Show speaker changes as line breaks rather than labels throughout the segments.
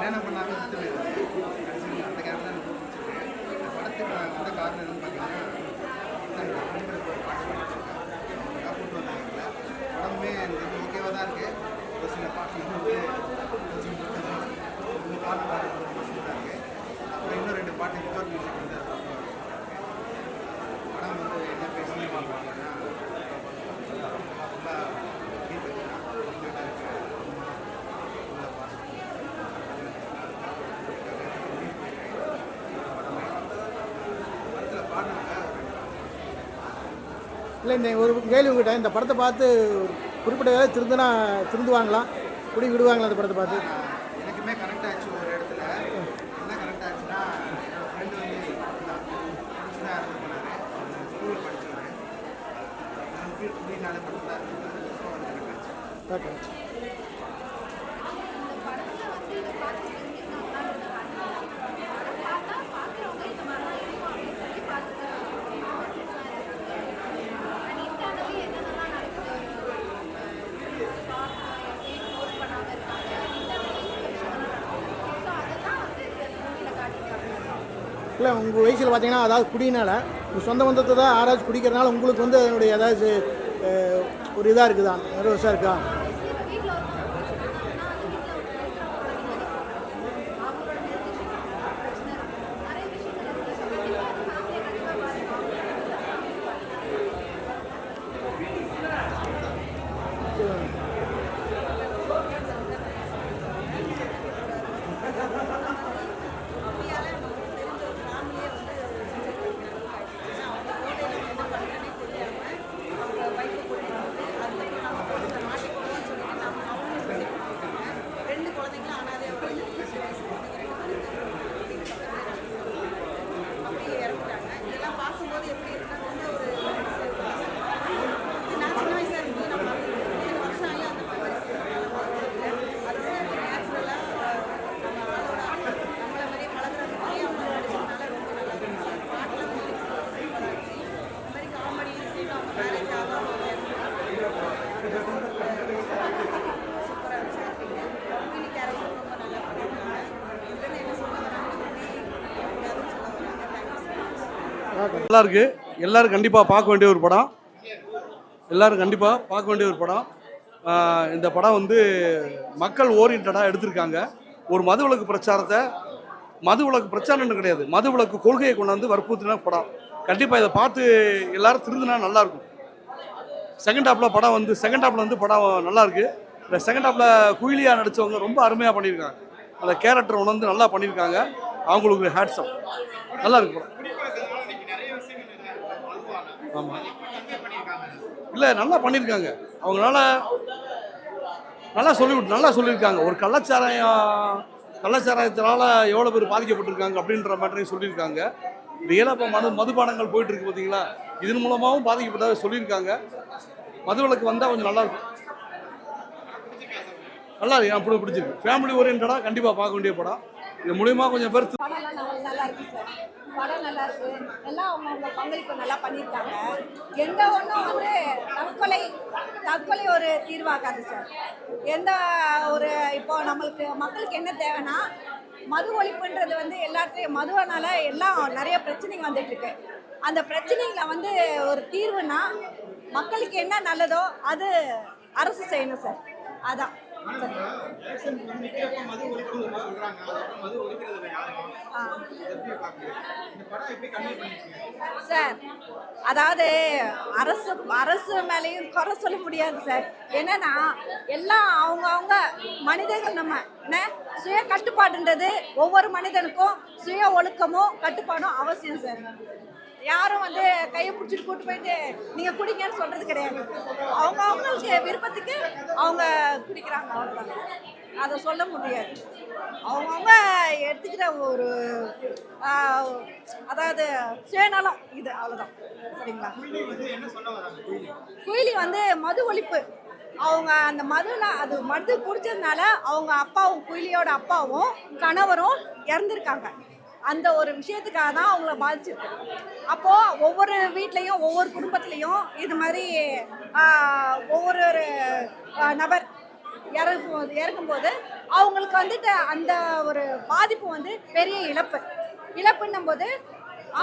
கல்யாணம் பண்ணாமல் சுற்றி கடைசியில் அந்த கேரளா எனக்கு ரொம்ப பிடிச்சிருக்கு. இந்த படத்துக்கு நான் வந்த காரணம் என்னன்னு பார்த்தீங்கன்னா என்னோட ஒரு பாட்டு படிச்சிருக்கேன் கூப்பிட்டு வந்தாங்க. எங்களை. படமுமே எனக்கு ஓகேவாக தான் இருக்குது ஒரு சில பாட்டு வந்து கொஞ்சம் பிடிச்சது. இந்த பாட்டு பாட்டு ரொம்ப சூப்பராக இருக்குது அப்புறம் இன்னும் ரெண்டு பாட்டு வித்தவுட் மியூசிக் வந்து அது ரொம்ப நல்லா இருக்கு. படம் வந்து என்ன பேசுனே பார்ப்பாங்கன்னா ரொம்ப deep இருக்குன்னா, completely இருக்கு. உள்ள பாசம். படத்தில் பாடினாங்க
இல்லை இந்த ஒரு கேள்வி உங்ககிட்ட இந்த படத்தை பார்த்து குறிப்பிட்ட வேலை திருந்தினா திருந்துவாங்களா? குடி விடுவாங்களா அந்த படத்தை பார்த்து?
எனக்குமே கனெக்ட் ஆச்சு ஒரு இடத்துல. என்ன கனெக்ட் ஆச்சுன்னா ஃப்ரெண்டு வந்து ஸ்கூலில் ஃபீல் குடினாலே மட்டும்தான் இருந்தார் ஸோ அது கனெக்ட் ஆச்சு
ஓகே இல்லை உங்கள் வயசில் பார்த்தீங்கன்னா அதாவது குடினால உங்கள் சொந்த பந்தத்தை தான் யாராச்சும் குடிக்கிறதுனால உங்களுக்கு வந்து அதனுடைய ஏதாச்சும் ஒரு இதாக இருக்குதா? நர்வஸாக இருக்கா
ரெண்டு குழந்தைங்களும் அனாதே அப்படியே இறந்துட்டாங்க இதெல்லாம் பார்க்கும்போது எப்படி இருக்குன்னா ரொம்ப ஒரு இது நான் சின்ன வயசாக இருக்கும்போது நம்ம ஏழு வருஷம் ஆகி அந்த மாதிரி அது வந்து நேச்சுரலாக நம்ம ஆளோட நம்மளை மாதிரியே பழகுற மாதிரியே அவங்க நடிச்சதுனால ரொம்ப நல்லா இருந்துச்சு பாட்டெலாம் சூப்பராக இருந்துச்சு இந்த மாதிரி காமெடி சீன் அவங்க மேரேஜ் ஆகாம சூப்பராக இருந்துச்சு மீனி கேரக்டர் ரொம்ப நல்லா பண்ணியிருக்காங்க இதுலேருந்து என்ன சொல்ல வராங்க யாரும் சொல்ல வராங்க தேங்க்ஸ்
ஓகே
நல்லா இருக்கு எல்லாரும் கண்டிப்பாக பார்க்க வேண்டிய ஒரு படம். எல்லாரும் கண்டிப்பாக பார்க்க வேண்டிய ஒரு படம். இந்த படம் வந்து மக்கள் ஓரியன்டாக எடுத்திருக்காங்க. ஒரு மது விலக்கு பிரச்சாரத்தை மது விளக்கு பிரச்சாரம்னு கிடையாது. மது விளக்கு கொள்கையை கொண்டாந்து வற்புறுத்தின படம். கண்டிப்பாக இதை பார்த்து எல்லாரும் திருந்தினா நல்லாயிருக்கும் செகண்ட் ஹாப்பில் படம் வந்து செகண்ட் ஹாப்பில் வந்து படம் நல்லாயிருக்கு இந்த செகண்ட் ஹாப்பில் குயிலியாக நடித்தவங்க ரொம்ப அருமையாக பண்ணியிருக்காங்க அந்த கேரக்டர் உணர்ந்து நல்லா பண்ணியிருக்காங்க அவங்களுக்கு ஹேட்ஸம் நல்லா இருக்கு படம். ஆமாம் இல்லை நல்லா பண்ணியிருக்காங்க அவங்களால நல்லா சொல்லி நல்லா சொல்லியிருக்காங்க ஒரு கள்ளச்சாராயம் கள்ளச்சாராயத்தினால எவ்வளோ பேர் பாதிக்கப்பட்டிருக்காங்க அப்படின்ற மேட்டரையும் சொல்லியிருக்காங்க ரியலாக இப்போ மது மதுபானங்கள் போயிட்டுருக்கு பார்த்தீங்களா இதன் மூலமாகவும் பாதிக்கப்பட்டதாக சொல்லியிருக்காங்க. மது விளக்கு வந்தால் கொஞ்சம் நல்லாயிருக்கும் நல்லா இருக்கு. எனக்கு பிடிச்சிருக்கு ஃபேமிலி ஓரியன்டாக கண்டிப்பாக பார்க்க வேண்டிய படம். இது மூலியமா கொஞ்சம் பேர்
நல்லா நல்லா இருக்கு சார். படம் நல்லா இருக்கு எல்லாம் அவங்கவுங்க பங்களிப்பு நல்லா பண்ணியிருக்காங்க. எந்த ஒன்றும் வந்து தற்கொலை தற்கொலை ஒரு தீர்வாகாது சார். எந்த ஒரு இப்போ நம்மளுக்கு மக்களுக்கு என்ன தேவைன்னா மது ஒழிப்புன்றது வந்து எல்லாத்தையும் மதுவனால எல்லாம் நிறைய பிரச்சனைங்க வந்துட்டு இருக்கு அந்த பிரச்சனைகளை வந்து ஒரு தீர்வுனா மக்களுக்கு என்ன நல்லதோ அது அரசு செய்யணும் சார். அதான். சார் அதாவது அரசு அரசு மேலேயும் குறை சொல்ல முடியாது சார். என்னன்னா எல்லாம் அவங்க அவங்க மனிதர்கள் நம்ம என்ன? சுய கட்டுப்பாடுன்றது ஒவ்வொரு மனிதனுக்கும் சுய ஒழுக்கமும் கட்டுப்பாடும் அவசியம் சார். யாரும் வந்து கையை பிடிச்சிட்டு கூட்டு போயிட்டு நீங்க குடிங்கன்னு சொல்றது கிடையாது. அவங்க அவங்களுக்கு விருப்பத்துக்கு அவங்க குடிக்கிறாங்க. அவ்வளோதான் அதை சொல்ல முடியாது. அவங்கவுங்க எடுத்துக்கிற ஒரு அதாவது சுயநலம் இது அவ்வளோதான் சரிங்களா? குயிலி வந்து மது ஒழிப்பு. அவங்க அந்த மதுல அது மது குடிச்சதுனால அவங்க அப்பாவும் குயிலியோட அப்பாவும் கணவரும் இறந்துருக்காங்க. அந்த ஒரு விஷயத்துக்காக தான் அவங்கள பாதிச்சிருக்கு. அப்போ ஒவ்வொரு வீட்லேயும் ஒவ்வொரு குடும்பத்துலேயும் இது மாதிரி ஒவ்வொரு ஒரு, நபர் நபர் இறக்கும் இறக்கும்போது அவங்களுக்கு வந்துட்டு அந்த ஒரு பாதிப்பு வந்து பெரிய இழப்பு. இழப்புன்னும் போது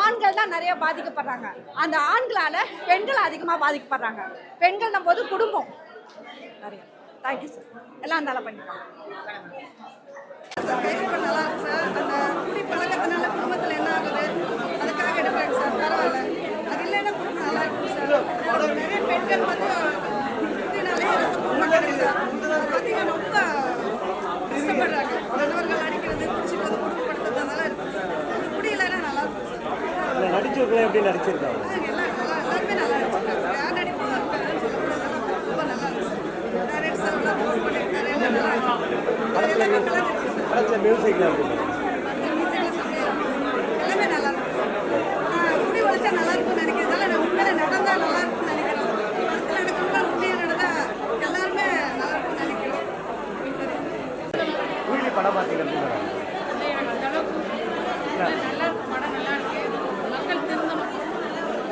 ஆண்கள் தான் நிறைய பாதிக்கப்படுறாங்க. அந்த ஆண்களால் பெண்கள் அதிகமாக பாதிக்கப்படுறாங்க. பெண்கள்னும் போது குடும்பம். நிறைய. தேங்க்யூ சார் எல்லாம் நல்லா பண்ணிக்கலாம்.
கேள்விப்பட நல்லா இருக்கு சார் அந்த குடி பழக்கத்தினால குடும்பத்தில் என்ன ஆகுது? அதுக்காக எடுக்கிறாங்க சார் பரவாயில்ல. அது இல்லைன்னா குடும்பம் நல்லா இருக்கும் சார் நிறைய பெண்கள் வந்து குடினாலே இறந்து போக மாட்டாங்க சார் அதை பற்றி ரொம்ப கஷ்டப்படுறாங்க. கணவர்கள் அடிக்கிறது குடிச்சிட்டு வந்து குடும்பப்படுத்துறது அதெல்லாம் இருக்கும் சார் குடி இல்லைன்னா நல்லா இருக்கும் சார்
நடிச்சவர்களே எப்படி நடிச்சிருக்காங்க?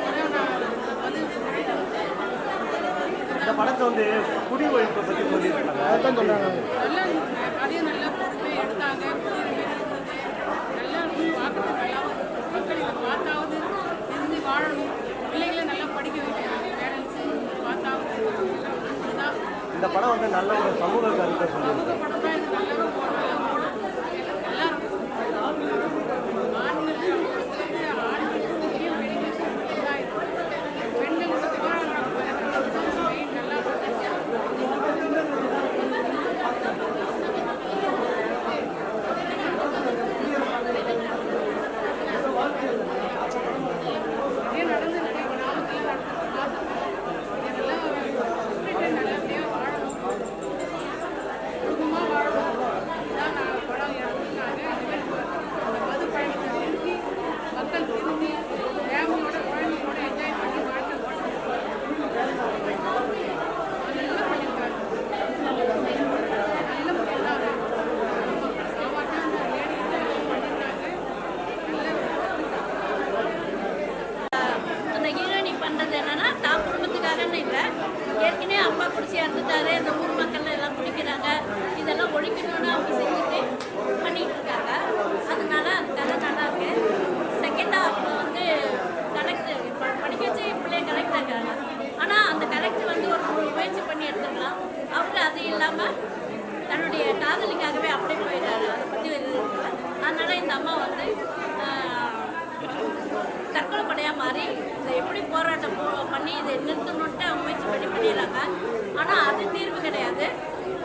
அதான் நான் வந்து
இந்த படத்தை வந்து குடி ஒழிப்பை பற்றி சொல்லியிருக்காங்க.
அதான் சொல்கிறாங்க
இந்த படம் வந்து நல்ல ஒரு சமூக கருத்தை சொல்லுது
சமூக படம் தான் இது நல்லா இருக்கும் நல்லா ஓடும் நல்லா இருக்கும் ஆண்கள் ஆண்கள் பெரிய பெண்கள் எல்லாம் இருக்கும் பெண்களுக்கு திருமணம் மெயின் நல்லா இருக்கும் நிறைய நடந்து நிறைய கிராமத்தில் நடந்து பார்த்துருக்கோம் இதெல்லாம் விட்டுட்டு நல்லபடியாக வாழணும் குடும்பமாக வாழணும் இதான் நான் படம் எடுத்துருக்காங்க அந்த மது பழக்கத்தை நிறுத்தி மக்கள் திரும்பி ஃபேமிலியோட குழந்தையோட என்ஜாய் பண்ணி வாழ்க்கை ஓட்டணும் நல்லா பண்ணியிருக்காங்க நல்ல முறையில் தான் மக்கள் சாப்பாட்டான லேடி பண்ணியிருக்காங்க நல்ல
அந்த ஹீரோயினி பண்ணுறது என்னன்னா தான் குடும்பத்துக்காகன்னு இல்லை ஏற்கனவே அப்பா குடிச்சு இறந்துட்டாரு இந்த ஊர் மக்கள் எல்லாம் குடிக்கிறாங்க இதெல்லாம் ஒழிக்கணும்னு அவங்க செஞ்சுட்டு பண்ணிட்டு இருக்காங்க அதனால அந்த கதை நல்லா இருக்கு செகண்ட் ஹாஃப்ல வந்து கலெக்டர் படிக்க வச்சு பிள்ளைய கலெக்டர் இருக்காங்க ஆனால் அந்த கலெக்டர் வந்து ஒரு முயற்சி பண்ணி எடுத்துக்கலாம் அவர் அது இல்லாமல் தன்னுடைய காதலிக்காகவே அப்படியே போயிட்டாரு அதை பற்றி இது இருக்குல்ல அதனால இந்த அம்மா வந்து ஆஹ், மாதிரி இதை எப்படி போராட்டம் பண்ணி இதை நிறுத்தணுன்ட்டு அவங்க முயற்சி பண்ணி பண்ணிடுறாங்க. ஆனால் அது தீர்வு கிடையாது.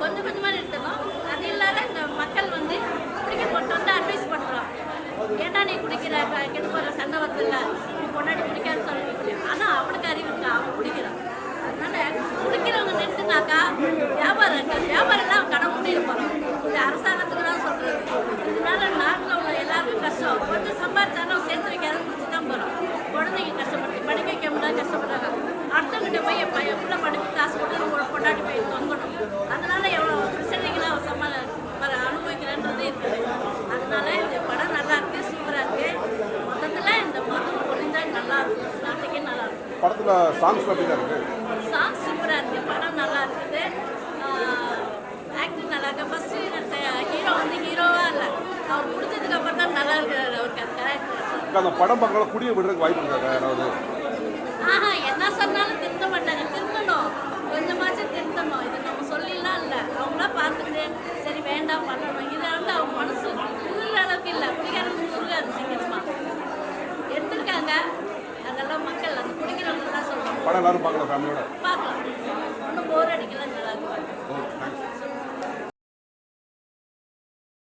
கொஞ்சம் கொஞ்சமாக நிறுத்தணும். அது இல்லாத இந்த மக்கள் வந்து குடிக்க போட்டு வந்து அட்வைஸ் பண்ணுறோம் ஏன்டா நீ குடிக்கிற கெட்டு போகிற சண்டை வருதுல்ல?
சாங்ஸ் எப்படி தான் இருக்குது
சாங் சூப்பராக இருக்குது படம் நல்லா இருக்குது ஆக்டிங் நல்லா இருக்கு ஃபஸ்ட்டு ஹீரோ வந்து ஹீரோவாக இல்லை. அவர் பிடிச்சதுக்கு அப்புறம் தான் நல்லா இருக்கிறாரு அவருக்கு அந்த கேரக்டர்
அந்த படம் பார்க்கலாம் குடியை விடுறதுக்கு வாய்ப்பு இருக்காங்க யாராவது?
ஆஹா என்ன சொன்னாலும் திருத்த மாட்டாங்க திருந்தணும் கொஞ்சமாச்சும் திருத்தணும் இது நம்ம சொல்லிலாம் இல்லை அவங்களா பார்த்துட்டு சரி வேண்டாம் பண்ணணும் இதை வந்து அவங்க மனசு உருகிற அளவுக்கு இல்லை குடிக்காரங்க உருகாது சீக்கிரமா எடுத்திருக்காங்க அதெல்லாம் மக்கள் அந்த குடிக்கிறவங்க தான் சொல்லுவாங்க
படம் எல்லாரும் பார்க்கலாம் ஃபேமிலியோட